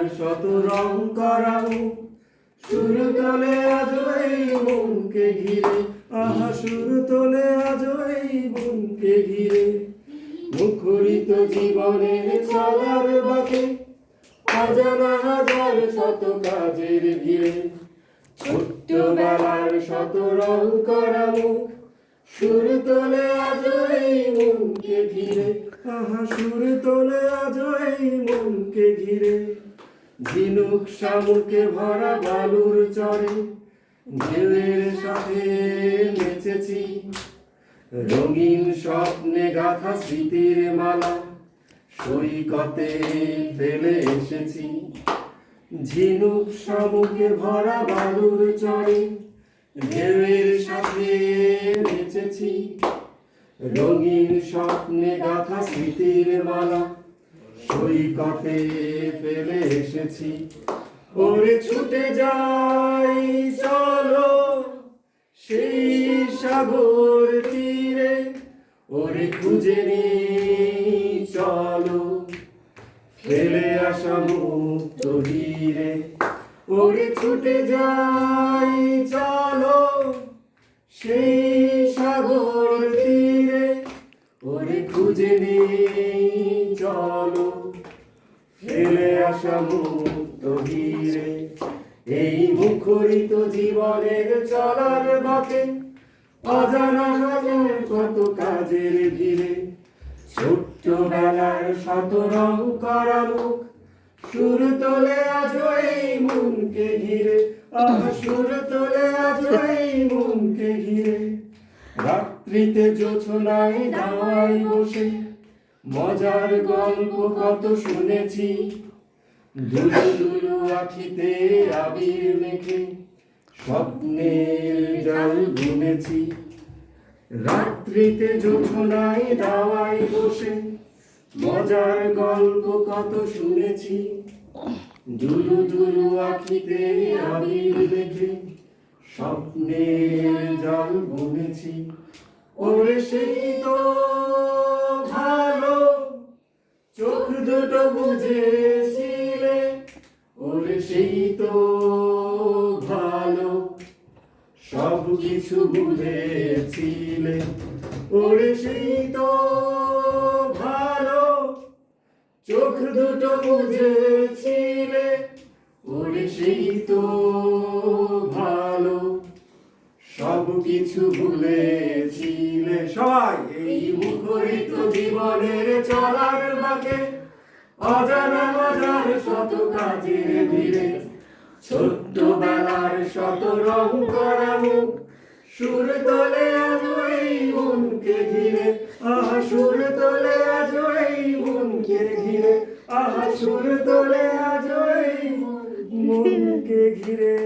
শত রং করাও। শুরু তোলে আজ এই মনকে ঘিরে। আহা শুরু তোলে আজ এই মনকে ঘিরে। মুখরিত জীবনের চলার বাকে, অজানা হাজার শত কাজের ভিড়ে। ছোট্ট বেলার শত রং করা মুখ সুর তোলে আজ এই মনকে ঘিরে। আহা, সুর তোলে আজ এই মনকে ঘিরে। ঝিনুক শামুকে ভরা বালুর চরে, ঢেউয়ের সাথে নেচেছি। রঙিন স্বপ্নে গাথা স্মৃতির মালা, সৈকতে ফেলে এসেছি। ঝিনুক শামুকে ভরা বালুর চরে, ঢেউয়ের সাথে নেচেছি। রঙিন স্বপ্নে গাথা স্মৃতির মালা সৈকতে ফেলে এসেছি। ওরে ছুটে যাই, চলো সেই সাগর তীরে। ওরে খুঁজে নি চলো ফেলে আসা মুক্ত হিরে ওরে ছুটে যাই, চলো সেই সাগর তীরে। ওরে খুঁজে নি চলো। ফেলে আসা মুক্ত এই মুখরিত জীবনের চলার বাকে অজানা হাজার কত কাজের ভিড়ে ছোট্ট বেলার শত রং করা মুখ। সুর তোলে আজ এই মনকে ঘিরে সুর তোলে আজ এই মনকে ঘিরে। রাত্রিতে জোছনায় দাওয়ায় বসে মজার গল্প কত শুনেছি। আখিতে আবির মেখে স্বপ্নের জাল বুনেছি। রাত্রিতে জোছনায় দাওয়ায় বসে মজার গল্প কত শুনেছি। দুলু দুলু আখিতে আবির মেখে স্বপ্নের জাল বুনেছি ওরে সেই তো ভালো। চোখ দুটো বুঝেছিলে ওরে সেই তো ভালো। সব কিছু বুঝেছিলে ওরে সেই তো ভালো। চোখ দুটো বুঝেছিলে ওরে সেই তো ভালো সব কিছু ভুলেছিলে। সবাই, এই মুখরিত জীবনের চলার বাকে, অজানা মজার শত কাজের ভিড়ে, ছোট্ট বেলার শত রং করা মুখ, সুর তোলে আজ এই মনকে ঘিরে, আহা, সুর তোলে আজ এই মনকে ঘিরে, আহা, সুর তোলে আজ এই মনকে ঘিরে।